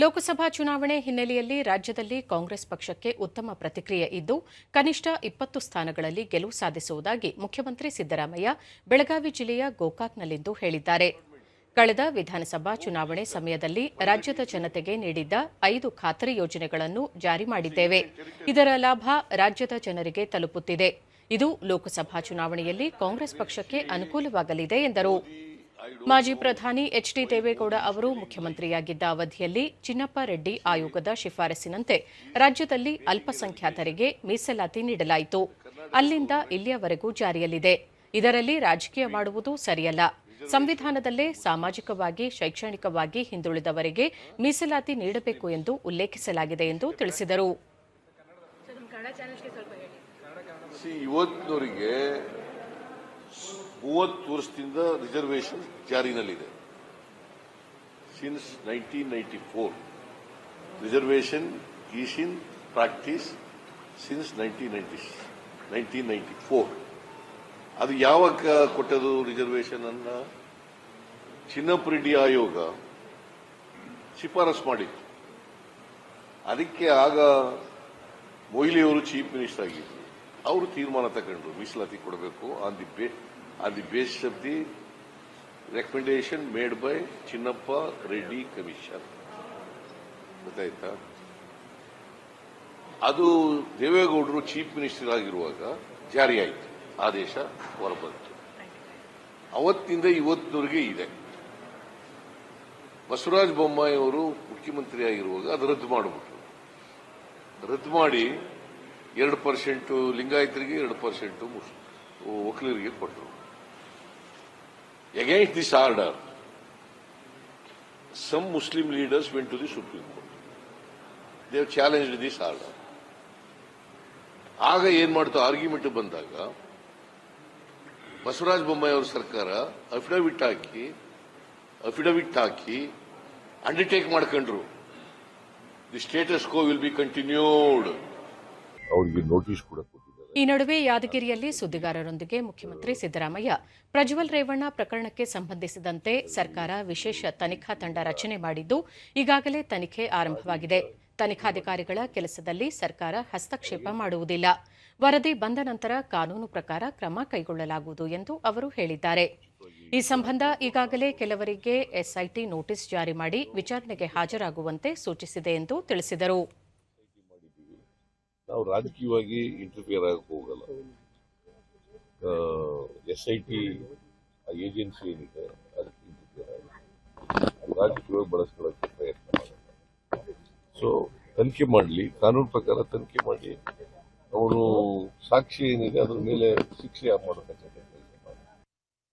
ಲೋಕಸಭಾ ಚುನಾವಣೆ ಹಿನ್ನೆಲೆಯಲ್ಲಿ ರಾಜ್ಯದಲ್ಲಿ ಕಾಂಗ್ರೆಸ್ ಪಕ್ಷಕ್ಕೆ ಉತ್ತಮ ಪ್ರತಿಕ್ರಿಯೆ ಇದ್ದು, ಕನಿಷ್ಠ ಇಪ್ಪತ್ತು ಸ್ಥಾನಗಳಲ್ಲಿ ಗೆಲುವು ಸಾಧಿಸುವುದಾಗಿ ಮುಖ್ಯಮಂತ್ರಿ ಸಿದ್ದರಾಮಯ್ಯ ಬೆಳಗಾವಿ ಜಿಲ್ಲೆಯ ಗೋಕಾಕ್ನಲ್ಲಿಂದು ಹೇಳಿದ್ದಾರೆ. ಕಳೆದ ವಿಧಾನಸಭಾ ಚುನಾವಣೆ ಸಮಯದಲ್ಲಿ ರಾಜ್ಯದ ಜನತೆಗೆ ನೀಡಿದ್ದ ಐದು ಖಾತರಿ ಯೋಜನೆಗಳನ್ನು ಜಾರಿ ಮಾಡಿದ್ದೇವೆ. ಇದರ ಲಾಭ ರಾಜ್ಯದ ಜನರಿಗೆ ತಲುಪುತ್ತಿದೆ. ಇದು ಲೋಕಸಭಾ ಚುನಾವಣೆಯಲ್ಲಿ ಕಾಂಗ್ರೆಸ್ ಪಕ್ಷಕ್ಕೆ ಅನುಕೂಲವಾಗಲಿದೆ ಎಂದರು. ಮಾಜಿ ಪ್ರಧಾನಿ ಎಚ್ ಡಿ ದೇವೇಗೌಡ ಅವರು ಮುಖ್ಯಮಂತ್ರಿಯಾಗಿದ್ದ ಅವಧಿಯಲ್ಲಿ ಚಿನ್ನಪ್ಪ ರೆಡ್ಡಿ ಆಯೋಗದ ಶಿಫಾರಸಿನಂತೆ ರಾಜ್ಯದಲ್ಲಿ ಅಲ್ಪಸಂಖ್ಯಾತರಿಗೆ ಮೀಸಲಾತಿ ನೀಡಲಾಯಿತು. ಅಲ್ಲಿಂದ ಇಲ್ಲಿಯವರೆಗೂ ಜಾರಿಯಲ್ಲಿದೆ. ಇದರಲ್ಲಿ ರಾಜಕೀಯ ಮಾಡುವುದು ಸರಿಯಲ್ಲ. ಸಂವಿಧಾನದಲ್ಲೇ ಸಾಮಾಜಿಕವಾಗಿ ಶೈಕ್ಷಣಿಕವಾಗಿ ಹಿಂದುಳಿದವರಿಗೆ ಮೀಸಲಾತಿ ನೀಡಬೇಕು ಎಂದು ಉಲ್ಲೇಖಿಸಲಾಗಿದೆ ಎಂದು ತಿಳಿಸಿದರು. ಮೂವತ್ತು ವರ್ಷದಿಂದ reservation ಜಾರಿನಲ್ಲಿದೆ. Since nineteen ninety four reservation is in practice since nineteen ninety nineteen ninety four ಅದು ಯಾವಾಗ ಕೊಟ್ಟದು ರಿಸರ್ವೇಷನ್ ಅನ್ನ? ಚಿನ್ನಪ್ಪರೆಡ್ಡಿ ಆಯೋಗ ಶಿಫಾರಸ್ ಮಾಡಿತ್ತು. ಅದಕ್ಕೆ ಆಗ ಮೊಯ್ಲಿಯವರು ಚೀಫ್ ಮಿನಿಸ್ಟರ್ ಆಗಿದ್ರು. ಅವರು ತೀರ್ಮಾನ ತಗೊಂಡ್ರು ಮೀಸಲಾತಿ ಕೊಡಬೇಕು, on the on the base of the recommendation made by Chinnappa Reddy commission ಗೊತ್ತಾಯ್ತಾ? ಅದು ದೇವೇಗೌಡರು ಚೀಫ್ ಮಿನಿಸ್ಟರ್ ಆಗಿರುವಾಗ ಜಾರಿಯಾಯಿತು ಆದೇಶ ಹೊರಬಂತು. ಅವತ್ತಿಂದ ಇವತ್ತಿನವರೆಗೆ ಇದೆ. ಬಸವರಾಜ ಬೊಮ್ಮಾಯಿ ಅವರು ಮುಖ್ಯಮಂತ್ರಿ ಆಗಿರುವಾಗ ಅದು ರದ್ದು ಮಾಡಿಬಿಟ್ರು. ರದ್ದು ಮಾಡಿ ಎರಡು ಪರ್ಸೆಂಟ್ ಲಿಂಗಾಯತರಿಗೆ ಎರಡು ಪರ್ಸೆಂಟ್ ಒಕ್ಕಲಿಗರಿಗೆ ಕೊಟ್ಟರು. Against this order some Muslim leaders went to the Supreme Court they challenge this order ಆಗ ಏನು ಮಾಡ್ತು ಆರ್ಗ್ಯುಮೆಂಟ್ ಬಂದಾಗ, ಬಸವರಾಜ ಬೊಮ್ಮಾಯಿ ಅವರ ಸರ್ಕಾರ ಅಫಿಡವಿಟ್ ಹಾಕಿ ಅಫಿಡವಿಟ್ ಹಾಕಿ ಅಂಡರ್ಟೇಕ್ ಮಾಡ್ಕೊಂಡ್ರು. The status quo will be continued ಅವ್ರಿಗೆ ನೋಟಿಸ್ ಕೂಡ ಈ ನಡುವೆ ಯಾದಗಿರಿಯಲ್ಲಿ ಸುದ್ದಿಗಾರರೊಂದಿಗೆ ಮುಖ್ಯಮಂತ್ರಿ ಸಿದ್ದರಾಮಯ್ಯ ಪ್ರಜ್ವಲ್ ರೇವಣ್ಣ ಪ್ರಕರಣಕ್ಕೆ ಸಂಬಂಧಿಸಿದಂತೆ ಸರ್ಕಾರ ವಿಶೇಷ ತನಿಖಾ ತಂಡ ರಚನೆ ಮಾಡಿದ್ದು ಈಗಾಗಲೇ ತನಿಖೆ ಆರಂಭವಾಗಿದೆ. ತನಿಖಾಧಿಕಾರಿಗಳ ಕೆಲಸದಲ್ಲಿ ಸರ್ಕಾರ ಹಸ್ತಕ್ಷೇಪ ಮಾಡುವುದಿಲ್ಲ. ವರದಿ ಬಂದ ನಂತರ ಕಾನೂನು ಪ್ರಕಾರ ಕ್ರಮ ಕೈಗೊಳ್ಳಲಾಗುವುದು ಎಂದು ಅವರು ಹೇಳಿದ್ದಾರೆ. ಈ ಸಂಬಂಧ ಈಗಾಗಲೇ ಕೆಲವರಿಗೆ ಎಸ್ಐಟಿ ನೋಟಿಸ್ ಜಾರಿ ಮಾಡಿ ವಿಚಾರಣೆಗೆ ಹಾಜರಾಗುವಂತೆ ಸೂಚಿಸಿದೆ ಎಂದು ತಿಳಿಸಿದರು. ನಾವು ರಾಜಕೀಯವಾಗಿ ಇಂಟರ್ಫಿಯರ್ ಆಗಕ್ಕೆ ಹೋಗಲ್ಲ. ಎಸ್ ಐ ಟಿ ಏಜೆನ್ಸಿ ಏನಿದೆ, ಅದಕ್ಕೆ ಇಂಟರ್ಫಿಯರ್ ಆಗುತ್ತೆ ರಾಜಕೀಯವಾಗಿ ಬಳಸ್ಕೊಳ್ಳೋಕೆ ಪ್ರಯತ್ನ ಮಾಡಲ್ಲ. ಸೊ ತನಿಖೆ ಮಾಡಲಿ, ಕಾನೂನು ಪ್ರಕಾರ ತನಿಖೆ ಮಾಡಿ ಅವರು ಸಾಕ್ಷಿ ಏನಿದೆ, ಅದ್ರ ಮೇಲೆ ಶಿಕ್ಷೆ ಮಾಡಬೇಕಂತ